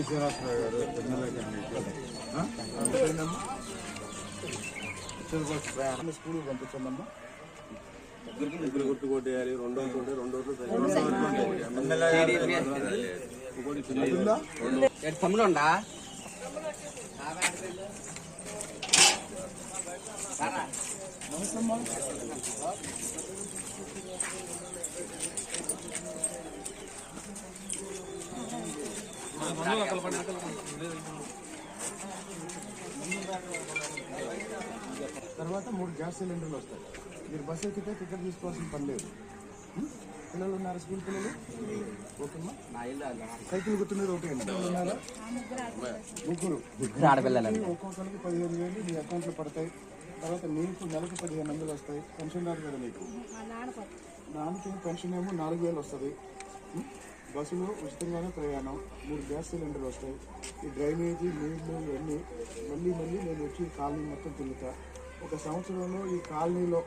కొలుపూడి శ్రీనివాసరావు గారు ఎమ్మెల్యే స్కూల్కి గుర్తు కొట్టేయాలి రెండు రోజులు రెండో రోజులు తమ్ముడు తర్వాత మూడు గ్యాస్ సిలిండర్లు వస్తాయి. మీరు బస్సు ఎక్కితే టికెట్ తీసుకోవాల్సిన పని లేదు? పిల్లలు ఉన్నారు స్కూల్ పిల్లలు? ఓకేమ్మా. సైకిల్ గుర్తున్నారు ఓకే ఉన్నారా? ముగ్గురు. ముగ్గురు ఆడపిల్లలు ఒక్కొక్కరికి పదిహేను వేలు మీ అకౌంట్లో పడతాయి. తర్వాత నీకు నెలకు పదిహేను వందలు వస్తాయి. పెన్షన్ రాదు కదా నీకు నాన్నకి పెన్షన్ ఏమో నాలుగు వేలు వస్తుంది? బస్సులో ఉచితంగానే ప్రయాణం. మూడు గ్యాస్ సిలిండర్లు వస్తాయి. ఈ డ్రైనేజీ నీళ్ళు ఇవన్నీ మళ్ళీ మళ్ళీ నేను వచ్చి ఈ కాలనీ మొత్తం తిరుగుతా. ఒక సంవత్సరంలో ఈ కాలనీలో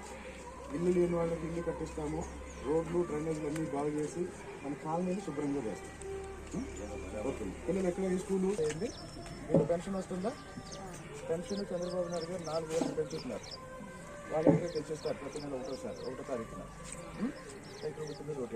ఇల్లు లేని వాళ్ళకి ఇల్లు కట్టిస్తాము. రోడ్లు డ్రైనేజీలు అన్నీ బాగు చేసి మన కాలనీని శుభ్రంగా చేస్తాం? ఓకే పిల్లలు ఎక్కడ ఈ స్కూలు? ఏంటి మీకు పెన్షన్ వస్తుందా? పెన్షన్ చంద్రబాబు నాయుడు గారు నాలుగు వేలు పెంచుతున్నారు వాళ్ళు కూడా పెంచేస్తారు ప్రతి నెల ఒకటోసారి ఒకటో తారీఖున? సైకిల్ గుర్తుంది ఒకటి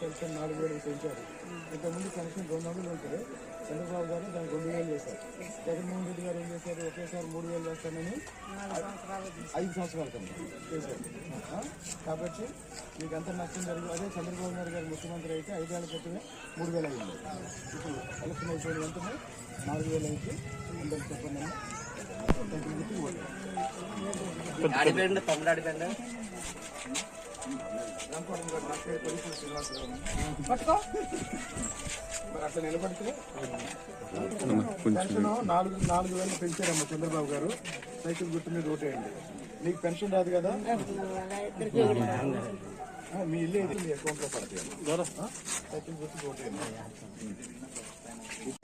పెన్షన్ నాలుగు వేలు పెంచారు. ఇంతకుముందు పెన్షన్ రెండు వందలు ఉంటుంది చంద్రబాబు గారు దాన్ని రెండు వేలు చేశారు. జగన్మోహన్ రెడ్డి గారు ఏం చేశారు? ఒకేసారి మూడు వేలు చేస్తానని ఐదు సంవత్సరాల కింద చేశారు? కాబట్టి మీకు ఎంత నష్టం జరిగింది అదే చంద్రబాబు నాయుడు గారు ముఖ్యమంత్రి అయితే ఐదేళ్ళ క్రితమే మూడు వేలు అయింది. ఇప్పుడు ఎలక్షన్ అయిపోయిన వెంటనే నాలుగు వేలు అయితే అందరికి చెప్పండి అమ్మా. తగ్గిన నాలుగు నాలుగు వేలు పెంచారమ్మ చంద్రబాబు గారు. సైకిల్ గుర్తు మీద ఓటేయండి. నీకు పెన్షన్ రాదు కదా? మీ ఇల్లు ఏది? మీ అకౌంట్లో పడతాయి సైకిల్ గుర్తు ఓటేయండి.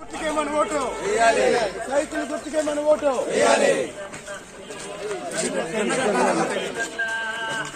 గుర్తుకే మన ఓటు? సైకిల్ గుర్తుకే మన ఓటు?